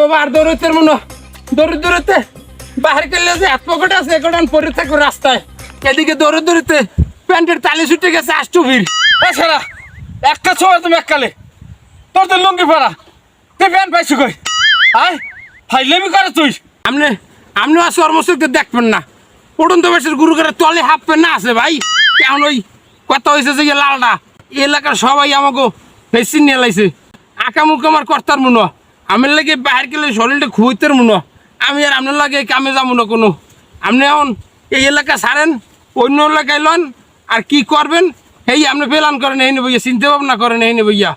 বাবা, আর দৌড়তে দৌড়ে দৌড়তে বাহির করলে যে হাত পকেট আছে পরে থাকবে রাস্তায়। এদিকে দৌড়ে দৌড়তে প্যান্টের তালি ছুটে গেছে আষ্টু এছাড়া একটা তুমি এককালে। তোর তো লুঙ্গি পরা। তুই প্যান্ট পাইছি কই? আয়, ফাইলেমি করে তুই। আপনি আপনি আর কর্মসূচিতে দেখবেন না। উড়ন্ত বেশের গুরু করে তলে হাফ প্যান্ট না আছে ভাই। কেমন ওই কথা হয়েছে যে লালটা এলাকার সবাই আমাকে বেশি নিয়ে লাইছে। আঁকা মুখ আমার কর্তার মনে। আমার লাগে বাহির গেলে শরীরটা খুঁজতের মনে। আমি আর আপনার লাগে কামে যাব না কোনো। আপনি এখন এই এলাকা ছাড়েন, অন্য এলাকায় লন, আর কি করবেন এই আপনি প্ল্যান করেন, এই নেব চিন্তা ভাবনা করেন, এই নেব ইয়া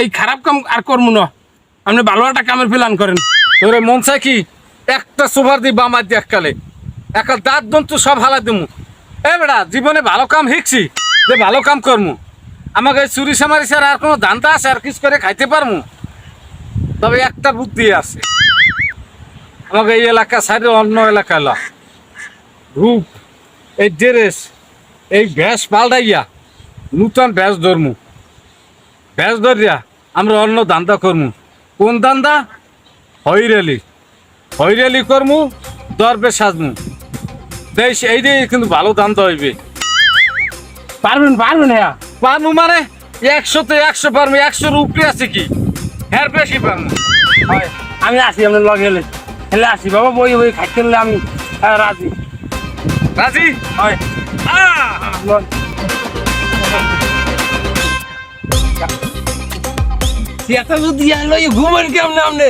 এই খারাপ কাম আর করব না। আপনি ভালো একটা কামের প্ল্যান করেন। তোরে মন চাই কি, একটা সুভার দি বামার দি এককালে একটা দাঁত দন্ত সব হালা দিমু। এ বেড়া, জীবনে ভালো কাম শিখছি, যে ভালো কাম করমু আমাকে চুরি সামারি স্যার আর কোনো ধান্দা আছে? আর কিছু করে খাইতে পারমু? তবে একটা বুদ্ধি আছে। আমাকে এই এলাকা সাইডে অন্য এলাকা ল। রূপ, এই ড্রেস, এই ভ্যাস পাল্টাইয়া নূতন ভ্যাস ধরমু। ভ্যাস ধরিয়া আমরা অন্য দান্দা করমু। কোন দান্দা হইরেলি। হইরেলি করমু, দরবে সাজমু। দেশ এই দিয়ে কিন্তু ভালো দান্দা হইবে। পারবেন পারবেন হ্যাঁ পারমু মানে? একশোতে একশো পারমু একশোর উপরে আছে কি? হ্যাঁ বেশি হয় আমি আসি আপনার লগে হেলে। হেলে আসি বাবা বই বই খাইতে হলে আমি রাজি। রাজি? হয়। এত বুদ্ধি আনলো কেমন আপনি?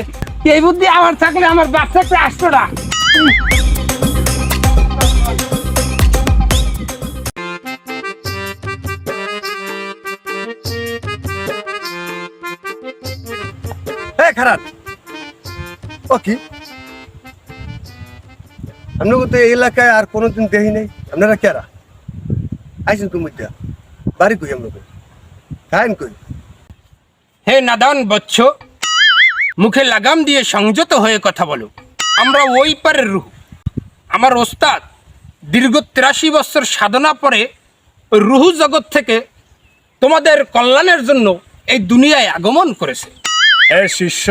এই বুদ্ধি আমার থাকলে আমার বাচ্চাটা আসতো না। খারাপ। আপনাকে তো এই এলাকায় আর কোনোদিন দেখি নাই। আপনারা কেরা? আইসেন তুমি বাড়ি কই আপনাকে কই? হে নাদান বচ্চ মুখে লাগাম দিয়ে সংযত হয়ে কথা বলো। আমরা ওই পারের রুহ আমার ওস্তাদ দীর্ঘ তিরাশি বছর সাধনা পরে রুহু জগৎ থেকে তোমাদের কল্যাণের জন্য এই দুনিয়ায় আগমন করেছে। হে শিষ্য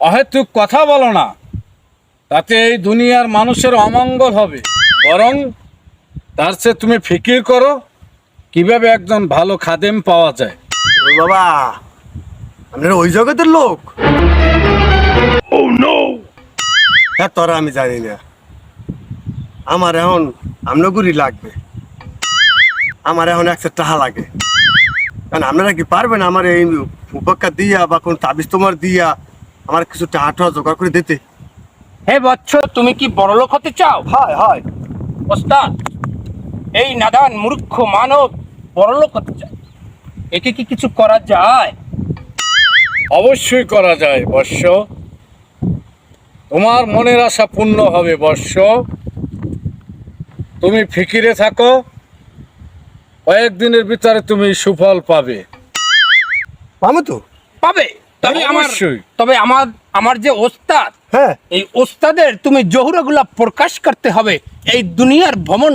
অহেতুক কথা বলো না তাতে এই দুনিয়ার মানুষের অমঙ্গল হবে। বরং তার চেয়ে তুমি ফিকির করো কীভাবে একজন ভালো খাদেম পাওয়া যায়। বাবা আপনারা ওই জগতের লোক? হ্যাঁ তোরা আমি জানি না। আমার এখন আমনগুরি লাগবে। আমার এখন একটা টাহা লাগে। কারণ আপনারা কি পারবেন আমার এই উপেক্ষা দিয়া বা কোন তাবিজ তোমার দিয়া আমার কিছু টাহা টাহা জোগাড় করে দিতে? হে বচ্চ তুমি কি বড়লোক হতে চাও? হয় হয়। ওস্তাদ এই নাদান মূর্খ মানব বড়লোক হতে চায়। একে কি কিছু করা যায়? অবশ্যই করা যায় বর্ষ তোমার মনের আশা পূর্ণ হবে বর্ষ তুমি ফিকিরে থাকো। কয়েকদিনের ভিতরে তুমি সুফল পাবে। পাবো তো? পাবে। তবে আমার অবশ্যই। তবে আমার আমার যে ওস্তাদ হ্যাঁ। এই ওস্তাদের তুমি জহুরাগুলা প্রকাশ করতে হবে এই দুনিয়ার ভ্রমণ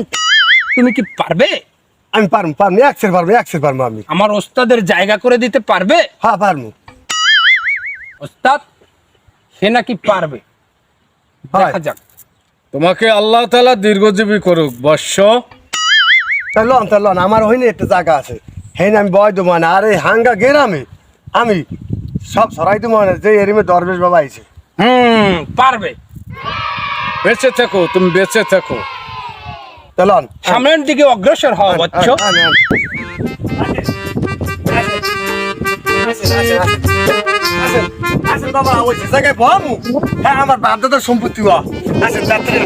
তুমি কি পারবে? আমি পারব পারব একসের পারব একসের পারব আমি। আমার ওস্তাদের জায়গা করে দিতে পারবে? হ্যাঁ পারব। ওস্তাদ সে নাকি পারবে? হয়। দেখা যাক। তোমাকে আল্লাহ তালা দীর্ঘজীবী করুক বর্ষ লন তাই লন আমার হইনি একটা জায়গা আছে হেন আমি বয় দেবো না আর এই হাঙ্গা গেরামে আমি সব সরাই দেবো না যে এরিমে দরবেশ বাবা আইছে হুম পারবে বেঁচে থাকো তুমি বেঁচে থাকো লন সামনের দিকে অগ্রসর বচ্চ আন, আন, আন। আসেন, আসেন বাবা, ওই জায়গায়। হ্যাঁ, আমার বাপ দাদার সম্পত্তি হওয়া। আসেন, তাড়াতাড়ি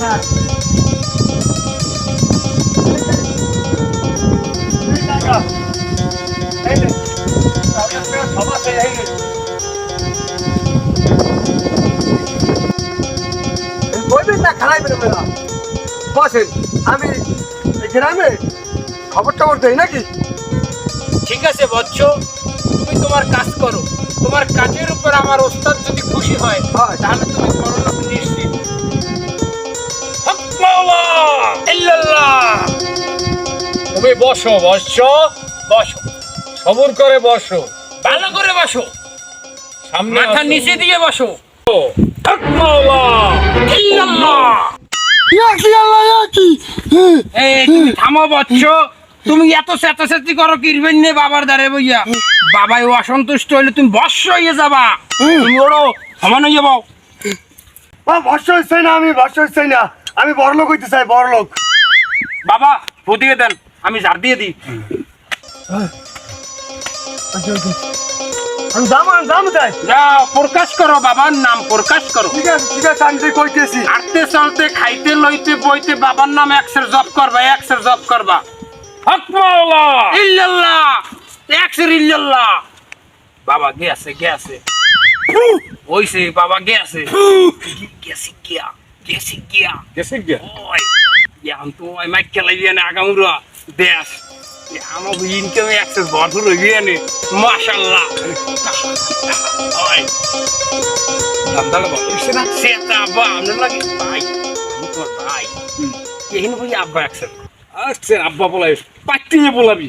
না বসেন আমি গ্রামে খবর টবর দেই নাকি ঠিক আছে বচ্চ তুমি তোমার কাজ করো তোমার কাজের উপর আমার ওস্তাদ যদি খুশি হয়। তাহলে তুমি নিশ্চিত হক মাওলা! ইল্লাল্লাহ! তুমি বসো বস বসো। সবুর করে বসো ভালো করে বসো। সামনে মাথা নিচে দিয়ে বসো। মাওলা! ইল্লাল্লাহ! থামো বচ্চ তুমি এত চেঁচাচেঁচি করো কিরবেন নে বাবার দ্বারে বইয়া? বাবাই অসন্তুষ্ট হইলে তুমি বর্ষ হয়ে যাবা। তুমি ওড়ো সমান হয়ে যাব ও বর্ষ হচ্ছে না আমি বর্ষ হচ্ছে না। আমি বড় লোক হইতে চাই বড় লোক বাবা ফুদিয়ে দেন আমি ঝাড় দিয়ে দিই। আমি যাব আমি যাব তাই যাও প্রকাশ করো বাবার নাম প্রকাশ করো। ঠিক আছে ঠিক আছে আমি যে কইতেছি। হাঁটতে চলতে খাইতে লইতে বইতে বাবার নাম জব করবা জব করবা। হক মাওলা। ইল্লাল্লাহ একসের ইল্লাল্লাহ। বাবা ওইছে বাবা গেছে গেছে গিয়া গেছে গিয়া। গেছে গিয়া? ওই এখন তো ওই মাইক খেলাই দিয়ে না আগামরা দেশ। আমার ইনকামে একসের ভরপুর হয়ে নে মাশাল্লাহ। ওই। দান্দালে ভালো হইছে না? সেটা আব্বা আমরা লাগে ভাই আমি তোর ভাই। এখানে বই আব্বা একসের আচ্ছা আব্বা বলাই পাটিয়ে বলাবি।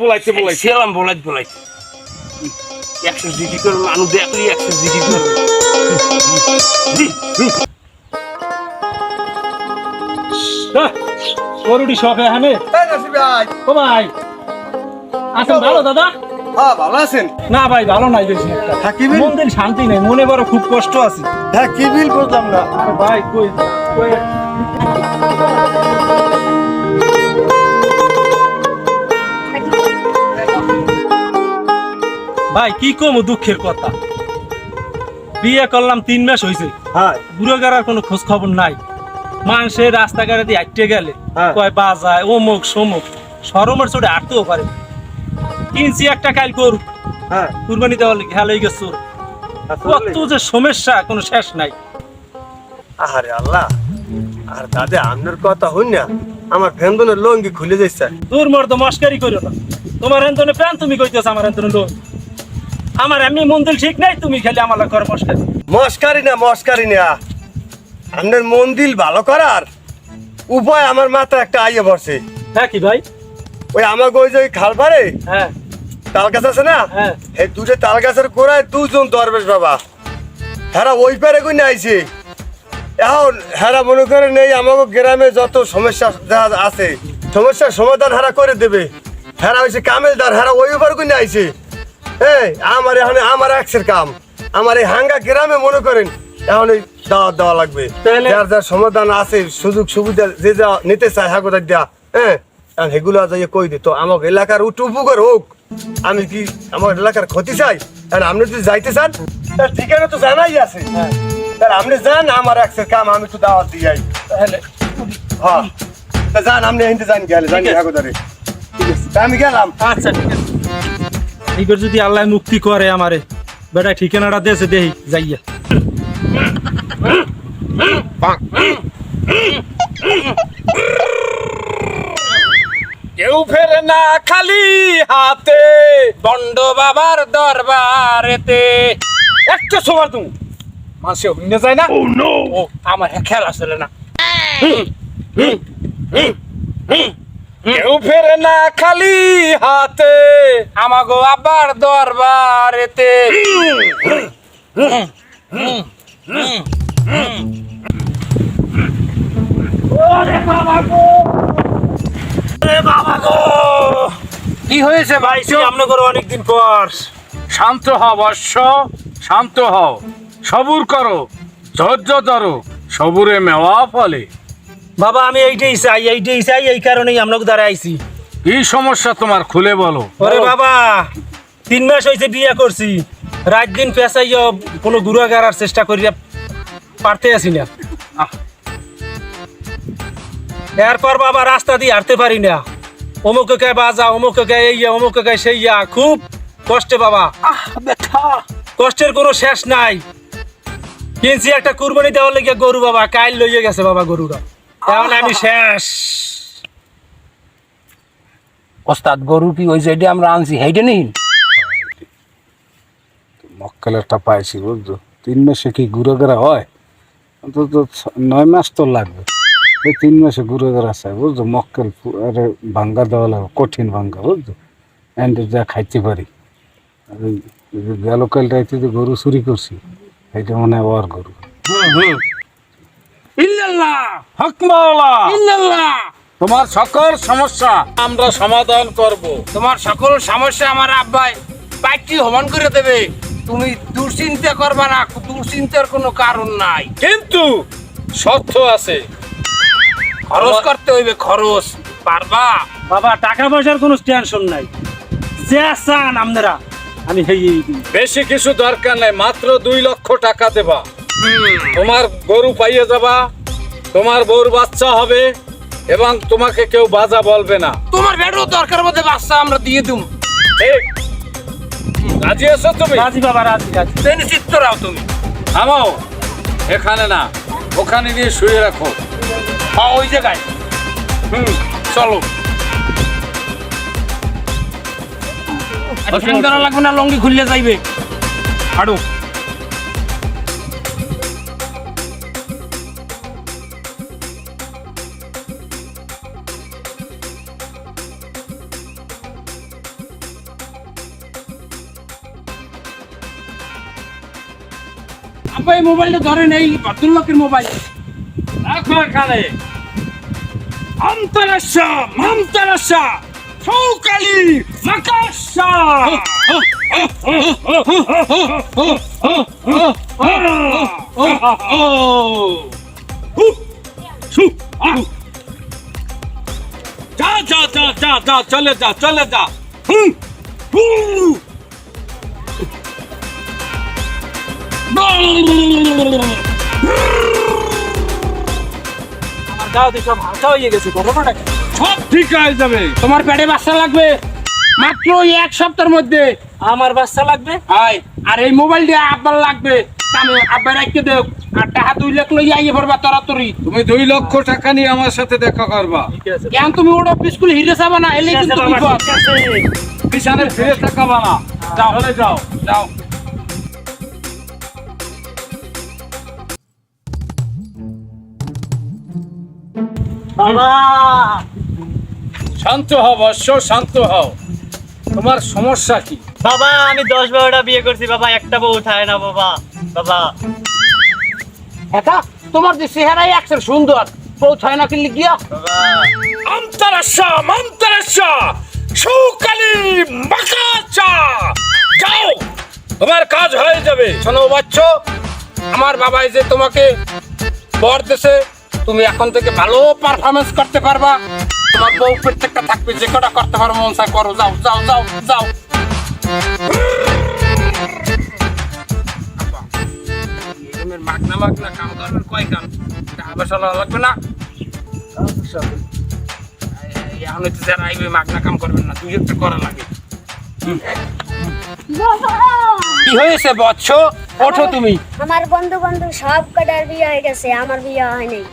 বলাইতে বলাই মানুষ দেখলি করবে গরুটি শপে এখানে? ও ভাই আছেন ভালো দাদা? হ্যাঁ ভালো আছেন? না ভাই ভালো নাই বেশি একটা। হ্যাঁ, কি বিল? মন দিন শান্তি নেই মনে বড় খুব কষ্ট আছে। হ্যাঁ কি বিল বুঝলাম না। আরে ভাই কই? কই? ভাই কি কম দুঃখের কথা? বিয়ে করলাম তিন মাস হয়েছে হ্যাঁ। বুড়ো গাড়ার কোনো খোঁজ খবর নাই। মানুষের রাস্তাঘাটে দিয়ে হাঁটতে গেলে। হ্যাঁ। কয় বাজায় অমুক সমুক সরমের চোটে হাঁটতেও পারে। কিনছি একটা কাল করু হ্যাঁ। কুরবানি দেওয়ার লিগে হেলাই গেছে কত যে সমস্যা কোনো শেষ নাই। আরে আল্লাহ আর দাদা আপনার কথা হই না আমার ফেন্দনের লঙ্গি খুলে যাচ্ছে দূর মর তো মস্কারি করো না। তোমার এন্তনে প্রাণ তুমি কইতেছ আমার এন্তনে লোক আমার এমনি মন্দির ঠিক নাই তুমি খালি আমার ঘর মস্কারি। মস্কারি না মস্কারি না। আপনার মন্দির ভালো করার উপায় আমার মাথায় একটা আইয়ে পড়ছে। হ্যাঁ কি ভাই? ওই আমাকে ওই যে খাল পারে হ্যাঁ। তাল গাছ আছে না? হ্যাঁ। এই দুটো তাল গাছের গোড়ায় দুজন দরবেশ বাবা। হ্যাঁ ওই পারে কই আইছে। এখন হ্যাঁ মনে করে নেই আমাকে গ্রামে যত সমস্যা আছে সমস্যার সমাধান হেরা করে দেবে। হেরা হয়েছে কামেলদার হেরা ওই পারে কই আইছে। এই আমার এখন আমার একসের কাম। আমার এই হাঙ্গা গ্রামে মনে করেন এখন এই দাওয়াত দেওয়া লাগবে। যার যার সমাধান আছে সুযোগ সুবিধা যে যা নিতে চায় হ্যাঁ কোথায় দেয়া হ্যাঁ? এখন সেগুলো যাইয়ে কই দিত আমার এলাকার উঠ উপকার হোক। আমি কি আমার এলাকার ক্ষতি চাই? আর আপনি যদি যাইতে চান তার ঠিকানা তো জানাই আছে। হ্যাঁ। তার আপনি যান আমার একসের কাম আমি তো দাওয়াত দিয়ে যাই তাহলে হ্যাঁ। তা যান আপনি হিন্দে যান গেলে জানি ঠিক আছে। হ্যাঁ কোথায় তা আমি গেলাম। আচ্ছা ঠিক আছে। এইবার যদি আল্লাহ মুক্তি করে আমারে বেটা ঠিকানাটা দেশে দেহি যাইয়া। কেউ ফেরে না খালি হাতে বন্ড বাবার দরবারেতে। একটা সময় তুমি। মানুষে হইনে যায় না? ও আমার খেলা চলে না। কেউ ফেরে না খালি হাতে আমাগো আবার দরবারেতে। কি হয়েছে ভাই? করো অনেকদিন পর। শান্ত হও বর্ষ শান্ত হও। সবুর করো ধৈর্য ধরো সবুরে মেওয়া ফলে। বাবা আমি এইটাই চাই এইটাই চাই এই কারণেই আমরা আইছি। কি সমস্যা তোমার খুলে বলো। ওরে বাবা তিন মাস হয়েছে বিয়ে করছি। রাত দিন পেশাইয়া কোনো গুড়া গাড়ার চেষ্টা করিয়া পারতে আসি না এরপর বাবা রাস্তা দিয়ে হাঁটতে পারি না। অমুকে কে বাজা অমুকে কে এইয়া অমুকে কে সেইয়া খুব কষ্টে বাবা। কষ্টের কোনো শেষ নাই। কিনছি একটা কুরবানি দেওয়ার লেগে গরু বাবা কাইল লইয়ে গেছে বাবা গরুটা। এখন আমি শেষ। ওস্তাদ গরু কি ওই যে আমরা আনছি? হেইটে নেই? মক্কেল একটা পাইছি বুঝছ? তিন মাসে কি ঘুরে গেরা হয়? অন্তত ছ- নয় মাস তো লাগবে। এই তিন মাসে ঘুরে গেরা চাই বুঝছ? মক্কেল আরে ভাঙ্গা দেওয়া লাগবে কঠিন ভাঙ্গা বুঝছ? এন্ড যা খাইতে পারি। গেল কাল রাইতে যে গরু চুরি করছি এটা মনে ওর গরু। তোমার সকল সমস্যা আমরা সমাধান করব। তোমার সকল সমস্যা আমার আব্বাই পাইটি হমান করে দেবে। তুমি দুশ্চিন্তা করবা না দুশ্চিন্তার কোনো কারণ নাই। কিন্তু শর্ত আছে খরচ করতে হইবে খরচ। পারবা? বাবা টাকা পয়সার কোনো টেনশন নাই। যে চান আপনারা আমি হেয়ে বেশি কিছু দরকার নাই মাত্র দুই লক্ষ টাকা দেবা। তোমার গরু পাইয়ে যাবা তোমার বউর বাচ্চা হবে এবং তোমাকে কেউ বাজা বলবে না। তোমার বেডও দরকার মধ্যে বাচ্চা আমরা দিয়ে দিম। ঠিক রাজি আছো তুমি? রাজি বাবা রাজি রাজি। তেন চিত্তরাও তুমি। থামাও এখানে না ওখানে নিয়ে শুয়ে রাখো। হ্যাঁ ওই জায়গায়। হুম চলো। করা লাগবে না? লঙ্গি খুললে যাইবে। হাঁটু। এই মোবাইলটা ধরেন এই ভদ্রলোকের মোবাইল। রাখো এখানে। অন্তরাশা মমতারাশা সৌকালি, মাকাশা। যা যা যা যা যা, চলে যা চলে যা। হুম হুম। আমার গাও দিয়ে সব হয়ে গেছে ঘটনাটা সব ঠিক হয়ে যাবে। তোমার পেটে বাচ্চা লাগবে? মাত্র এক সপ্তাহের মধ্যে। আমার বাচ্চা লাগবে? আয় আর এই মোবাইল দিয়ে আব্বার লাগবে। আমি আব্বার রাখতে দেও। আর টাকা দুই লাখ লই আইয়ে পড়বা তরাতরি তুমি দুই লক্ষ টাকা নিয়ে আমার সাথে দেখা করবা। ঠিক আছে। কেন তুমি ওটা স্কুল হিরে যাবা না? এলে কিন্তু বিপদ পিছনে ফিরে তাকাবা না। যাও হলে যাও যাও। বাবা। শান্ত হও বর্ষ শান্ত হও। তোমার সমস্যা কি? বাবা আমি দশ বারোটা বিয়ে করছি বাবা একটা বউ উঠায় না বাবা বাবা। এটা তোমার যে চেহারাই একশো সুন্দর। পৌঁছায় না কিনলে গিয়া অন্তরাশা মন্তরাশা সুকালি মাকাচা। যাও তোমার কাজ হয়ে যাবে। শোনো বাচ্চ আমার বাবাই যে তোমাকে বর দেশে তুমি এখন থেকে ভালো পারফরমেন্স করতে পারবা। তোমার বউ প্রত্যেকটা থাকবে, যে কটা করতে পারো, মন চায় করো, যাও যাও যাও যাও। পয়সা লাগবে না? কাম না করা লাগে। ওঠো তুমি। আমার বন্ধু বন্ধু সব কটার বিয়ে হয়ে গেছে, আমার বিয়ে হয় নাই।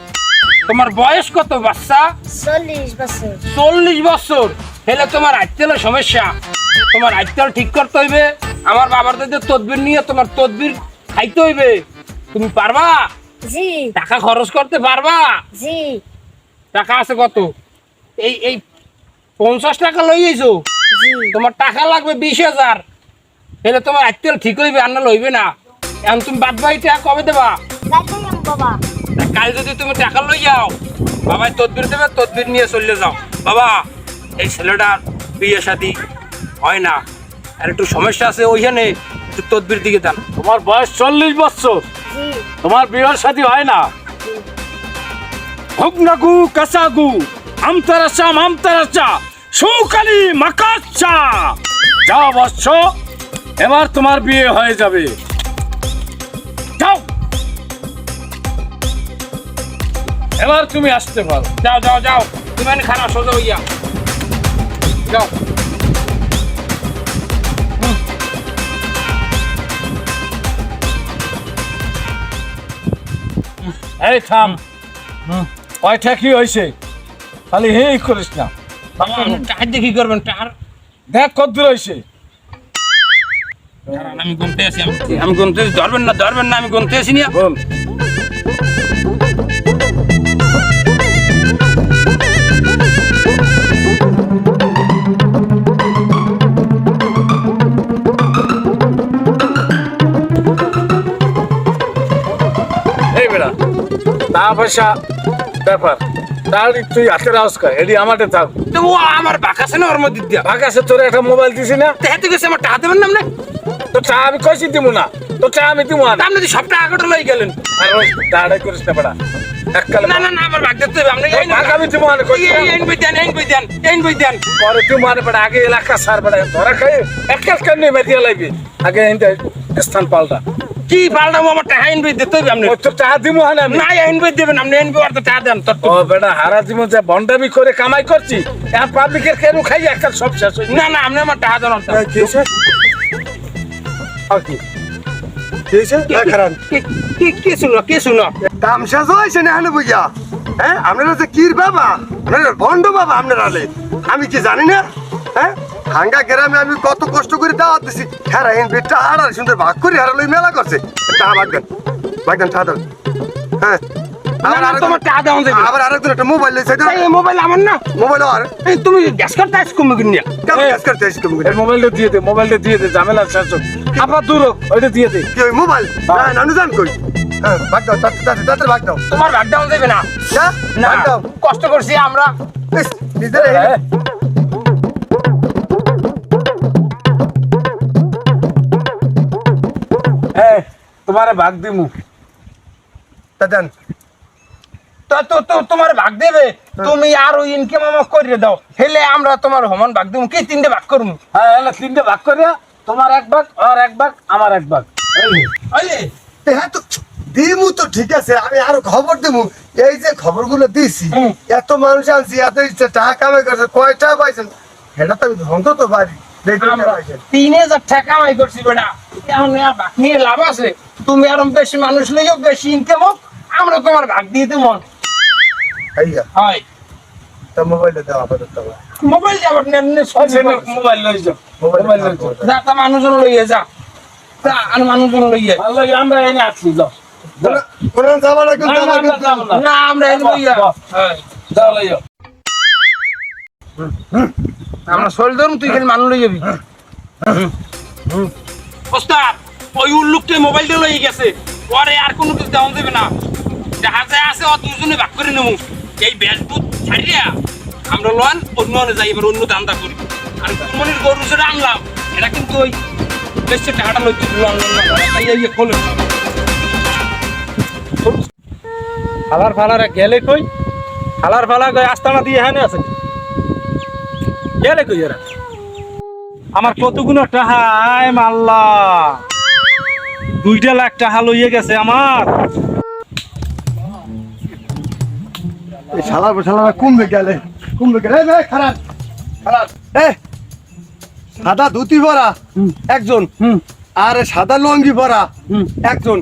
তোমার বয়স কত বাচ্চা? চল্লিশ বছর। চল্লিশ বছর। হেলে তোমার আইতেলের সমস্যা। তোমার আইতেল ঠিক করতে হইবে। আমার বাবার দাদের তদবির নিয়ে তোমার তদবির খাইতে হইবে তুমি পারবা? জি। টাকা খরচ করতে পারবা? জি। টাকা আছে কত? এই এই পঞ্চাশ টাকা লই আইছো? তোমার টাকা লাগবে বিশ হাজার। হেলে তোমার আইতেল ঠিক হইবে আর না লইবে না। এখন তুমি বাদ টাকা কবে দেবা? বাবা। কাল যদি তুমি টাকা লই যাও বাবাই তদবির দেবে তদবির নিয়ে চলে যাও। বাবা এই ছেলেটার বিয়ে শাদি হয় না। আর একটু সমস্যা আছে ওইখানে তদবির দিকে দেন তোমার বয়স চল্লিশ বছর। তোমার বিয়ের সাথী হয় না। হুকনাগু কাসাগু আমতারাসা মামতারাসা সৌকালি মাকাচ্চা যাও বৎস এবার তোমার বিয়ে হয়ে যাবে। এবার তুমি আসতে পারো। যাও যাও যাও। তুমি এনে খারাপ সোজা হইয়া। যাও। এই থাম। কয়টা কি হয়েছে খালি হেই করিস না। বাবা টাকা দিয়ে কি করবেন? টাকার দেখ কত দূর হয়েছে আমি গুনতে আছি আমি- গুনতে ধরবেন না ধরবেন না আমি গুনতে আছি না। টাকা পয়সা ব্যাপার। তার তুই হাতের আওয়াজ কর এটি আমাদের থাক। তো ও আমার বাকাছে না ওর মধ্যে দিয়া? আকাশে তোর একটা মোবাইল দিছি না? তেহাতে গেছে আমার টাকা দেবেন না তো চা আমি কইছি দিব না তো চা আমি দিব না আপনি তো সব টাকা কটা লই গেলেন। আর ওই দাঁড়াই করিস না বেড়া না না না আমার বাগ দেখতে হবে আপনি এই ভাগ আমি দিব না কইছি এই বই দেন এই বই দেন এই বই দেন। পরে তুই মানে বেড়া আগে এলাকা সার বেড়া ধরা খাই মেদিয়া লাগবে আগে স্থান পাল্টা। কি পাল্টাবো? আমার টাকা বই দিতে হবে আপনি। তো চা দিব না আমি। না দেবেন আপনি আর তো টাকা দেন তোর ও বেটা হারা জীবন যে বন্ডামি করে কামাই করছি এখন পাবলিকের কেন খাই এককাল সব শেষ না না আপনি আমার টাকা দেন। কি আর তামসা না বুঝা হ্যাঁ আপনারা যে কির বাবা? আপনারা ভণ্ড বাবা আপনারা আমি কি জানি না? হ্যাঁ? হাঙ্গা গ্রামে আমি কত কষ্ট করে দাওয়াত দিছি। হ্যাঁ এই বেটটা হারার সুন্দর ভাগ করে হারা লই মেলা করছে। তা ভাগবেন ভাগবেন টাকা দেন হ্যাঁ। না আবার তোমার টাকা দেওয়া যাবে আবার আরেকজন একটা মোবাইল এই মোবাইল আমার না। মোবাইল আর? এই তুমি গ্যাস কমে কিনে করতে মোবাইলটা দিয়ে দে মোবাইলটা দিয়ে দে ঝামেলা শেষ হোক আবার দূর ওইটা দিয়ে দে। কি ওই মোবাইল না নানু জান কই? হ্যাঁ ভাগ দাও ভাগ দাও। তোমার ভাগ যাবে না। না? ভাগ দাও। কষ্ট করছি আমরা। নিজের তোমারে ভাগ দিমু। তা দেন। তো তো তো তোমার ভাগ দেবে। তুমি আরও ইনকাম আমাকে করে দাও। হেলে আমরা তোমার সমান ভাগ দেবো কি তিনটে ভাগ করব হ্যাঁ তিনটে ভাগ করিয়া তোমার এক ভাগ আর এক ভাগ আমার এক ভাগ। হ্যাঁ তো দিমু তো ঠিক আছে আমি আরও খবর দেবো এই যে খবরগুলো দিছি এত মানুষ আনছি এত ইচ্ছে টাকা কামাই করছে কয়টা পাইছেন? এটা তো আমি ধন্ত তো পারি। তিন হাজার টাকা কামাই করছি বেটা। এখন লাভ আছে। তুমি আরও বেশি মানুষ লইও বেশি ইনকাম হোক আমরা তোমার ভাগ দিয়ে দেবো। হয়। তা দাও আপাতত। মোবাইল মোবাইল লই যাও মোবাইলটা মোবাইল লই দাও, যাও। যা তা মানুষজন লইয়ে যা। যা আর মানুষজন লইয়ে। ভালো লাগে আমরা এনে যাও। যাবা না যাবা না, আমরা এনে লইয়া। যাও লই আমরা শরীর ধরুন তুই খালি মানুষ লই যাবি। ওস্তাদ! ওই উল্লুকটা মোবাইলটা লই গেছে। পরে আর কোনো কিছু দেওয়া দেবে না। দেখা যায় আছে অত দুজনে ভাগ করে নেব। এই ব্যাসবুত ছাড়িয়া আমরা লন, অন্য যাই, এবার অন্য দান্দা করি। আর কুরবানির গরু আনলাম, এটা কিন্তু ওই বেশি টাকাটা লই লন খোলে। ফালার গেলে কই? ফালার ফালা কই, আস্তানা দিয়ে হ্যাঁ আছে? গেলে কই এরা আমার কতগুলো টাহা মাল্লা। দুইটা লাখ টাকা লইয়ে গেছে আমার। এই শালা শালা কুমবে গেলে কুমবে গেলে খারাপ খারাপ এ সাদা ধুতি পরা একজন আর সাদা লঙ্গি পরা একজন।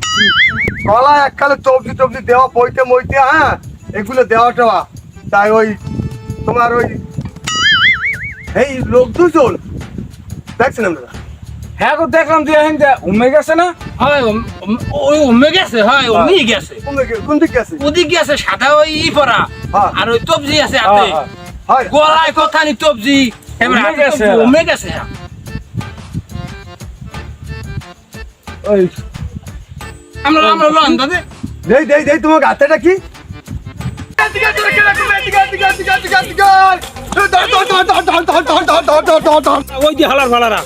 গলা এককালে চবজি টবজি দেওয়া বইতে মইতে হ্যাঁ এগুলো দেওয়া টেওয়া। তাই ওই তোমার ওই এই লোক দুজন দেখছেন আপনারা? হ্যাঁ দেখলাম যে উমে গেছে না? হয় উমে গেছে হয় হ্যাঁ। উমি গেছে। কোন দিক গেছে? গেছে সাদা ওই ই পরা হ্যাঁ। আর ওই তবজি আছে হাতে। হ্যাঁ, গলায় কথা নি তবজি। উমে গেছে। ওই আমরা আমরা লন দাদে। দেই দেই দেই তোমার কি? ওই যে হালার ভালারা